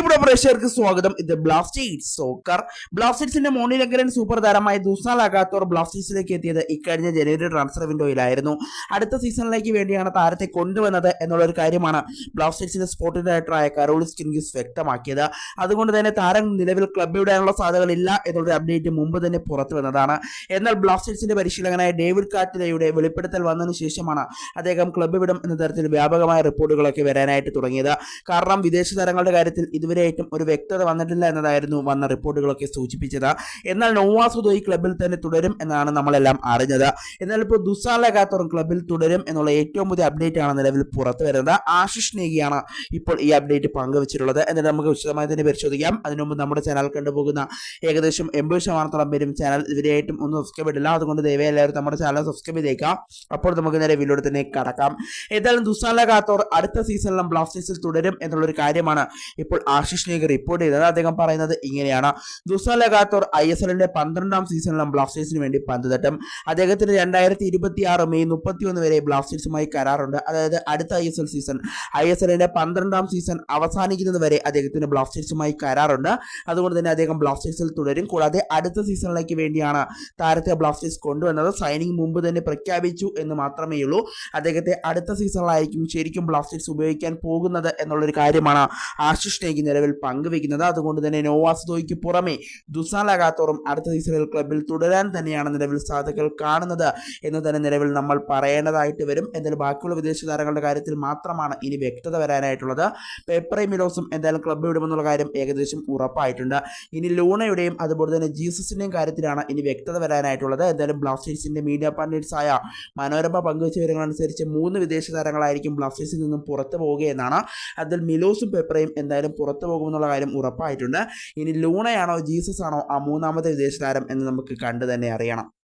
പ്രിയപ്പെട്ട പ്രേക്ഷകർക്ക് സ്വാഗതം. ഇത് ബ്ലാസ്റ്റേഴ്സ് സോക്കർ ബ്ലാസ്റ്റേഴ്സിന്റെ മോണിലങ്കരൻ സൂപ്പർ താരമായ ദുസാൻ ലഗാത്തോർ ബ്ലാസ്റ്റേഴ്സിലേക്ക് എത്തിയത് ഇക്കഴിഞ്ഞ ജനുവരി ട്രാൻസ്ഫർ വിൻഡോയിലായിരുന്നു അടുത്ത സീസണിലേക്ക് വേണ്ടിയാണ് താരത്തെ കൊണ്ടുവന്നത് എന്നുള്ള ഒരു കാര്യമാണ് ബ്ലാസ്റ്റേഴ്സിന്റെ സ്പോർട്ടിംഗ് ഡയറക്ടറായ കരോൾ സ്കിൻഗിസ് വ്യക്തമാക്കിയത്. അതുകൊണ്ട് തന്നെ താരം നിലവിൽ ക്ലബ് വിടാനുള്ള സാധ്യതകളില്ല എന്നുള്ളൊരു അപ്ഡേറ്റ് മുമ്പ് തന്നെ പുറത്തു വന്നതാണ്. എന്നാൽ ബ്ലാസ്റ്റേഴ്സിന്റെ പരിശീലകനായ ഡേവിഡ് കാറ്റിലയുടെ വെളിപ്പെടുത്തൽ വന്നതിന് ശേഷമാണ് അദ്ദേഹം ക്ലബ്ബ് വിടും എന്ന തരത്തിൽ വ്യാപകമായ റിപ്പോർട്ടുകളൊക്കെ വരാനായിട്ട് തുടങ്ങിയത്. കാരണം വിദേശ താരങ്ങളുടെ കാര്യത്തിൽ ഇതുവരെയായിട്ടും ഒരു വ്യക്തത വന്നിട്ടില്ല എന്നതായിരുന്നു വന്ന റിപ്പോർട്ടുകളൊക്കെ സൂചിപ്പിച്ചത്. എന്നാൽ നോവാസുദോ ഈ ക്ലബിൽ തന്നെ തുടരും എന്നാണ് നമ്മളെല്ലാം അറിഞ്ഞത്. എന്നാൽ ഇപ്പോൾ ദുസാല ലഗാത്തോറും ക്ലബിൽ തുടരും എന്നുള്ള ഏറ്റവും പുതിയ അപ്ഡേറ്റ് ആണ് നിലവിൽ പുറത്തു വരുന്നത്. ആശിഷ് നേഗിയാണ് ഇപ്പോൾ ഈ അപ്ഡേറ്റ് പങ്കുവച്ചിട്ടുള്ളത്. എന്നിട്ട് നമുക്ക് വിശദമായി തന്നെ പരിശോധിക്കാം. അതിനു മുമ്പ് നമ്മുടെ ചാനൽ കണ്ടുപോകുന്ന ഏകദേശം എൺപത് ശതമാനത്തോളം പേരും ചാനൽ ഇതുവരെയായിട്ടും ഒന്നും സബ്സ്ക്രൈബ് ഇടില്ല അതുകൊണ്ട് ദയവായി എല്ലാവരും നമ്മുടെ ചാനൽ സബ്സ്ക്രൈബ് ചെയ്തേക്കാം. അപ്പോൾ നമുക്ക് നേരെ വീലോട് തന്നെ കടക്കാം. ഏതായാലും ദുസാല അടുത്ത സീസണിലും ബ്ലാസ്റ്റേഴ്സിൽ തുടരും എന്നുള്ളൊരു കാര്യമാണ് ഇപ്പോൾ ആശിഷ് നേഗർ റിപ്പോർട്ട് ചെയ്തത്. അദ്ദേഹം പറയുന്നത് ഇങ്ങനെയാണ്. ദുസാൻ ലഗാത്തോർ ഐ എസ് എല്ലിന്റെ പന്ത്രണ്ടാം സീസണിലും ബ്ലാസ്റ്റേഴ്സിന് വേണ്ടി പന്ത് തട്ടും അദ്ദേഹത്തിന് രണ്ടായിരത്തി ഇരുപത്തി ആറ് മെയ് മുപ്പത്തി ഒന്ന് വരെ ബ്ലാസ്റ്റേഴ്സുമായി കരാറുണ്ട്. അതായത് അടുത്ത I S L season I S എല്ലിന്റെ പന്ത്രണ്ടാം സീസൺ അവസാനിക്കുന്നത് വരെ അദ്ദേഹത്തിന് ബ്ലാസ്റ്റേഴ്സുമായി കരാറുണ്ട്. അതുകൊണ്ട് തന്നെ അദ്ദേഹം ബ്ലാസ്റ്റേഴ്സിൽ തുടരും. കൂടാതെ അടുത്ത സീസണിലേക്ക് വേണ്ടിയാണ് താരത്തെ ബ്ലാസ്റ്റേഴ്സ് കൊണ്ടുവന്നത്. സൈനിങ് മുമ്പ് തന്നെ പ്രഖ്യാപിച്ചു എന്ന് മാത്രമേ ഉള്ളൂ. അദ്ദേഹത്തെ അടുത്ത സീസണിലായിരിക്കും ശരിക്കും ബ്ലാസ്റ്റേഴ്സ് ഉപയോഗിക്കാൻ പോകുന്നത് എന്നുള്ളൊരു കാര്യമാണ് ആശിഷ് നേഗി നിലവിൽ പങ്കുവെക്കുന്നത് അതുകൊണ്ട് തന്നെ നോവാസ്ദോയ്ക്ക് പുറമെ ദുസാൻ ലഗാത്തോറും അടുത്ത സീസണിൽ ക്ലബിൽ തുടരാൻ തന്നെയാണ് നിലവിൽ സാധ്യതകൾ കാണുന്നത്. എന്ന് തന്നെ നിലവിൽ നമ്മൾ പറയേണ്ടതായിട്ട് വരും. എന്തായാലും ബാക്കിയുള്ള വിദേശ താരങ്ങളുടെ കാര്യത്തിൽ മാത്രമാണ് ഇനി വ്യക്തത വരാനായിട്ടുള്ളത്. പേപ്പറേ മിലോസും എന്തായാലും ക്ലബ്ബ് വിടുമെന്നുള്ള കാര്യം ഏകദേശം ഉറപ്പായിട്ടുണ്ട്. ഇനി ലൂണയുടെയും അതുപോലെ തന്നെ ജീസസിന്റെയും കാര്യത്തിലാണ് ഇനി വ്യക്തത വരാനായിട്ടുള്ളത്. എന്തായാലും ബ്ലാസ്റ്റേഴ്സിന്റെ മീഡിയ ആയ മനോരമ പങ്കുവച്ച വിവരങ്ങളനുസരിച്ച് മൂന്ന് വിദേശ താരങ്ങളായിരിക്കും ബ്ലാസ്റ്റേഴ്സിൽ നിന്നും പുറത്തു പോവുകയെന്നാണ്. അതിൽ മിലോസും പേപ്പറേയും എന്തായാലും പുറത്തു പോകുമെന്നുള്ള കാര്യം ഉറപ്പായിട്ടുണ്ട്. ഇനി ലൂണയാണോ ജീസസ് ആണോ ആ മൂന്നാമത്തെ വിദേശ താരം എന്ന് നമുക്ക് കണ്ടു തന്നെ അറിയണം.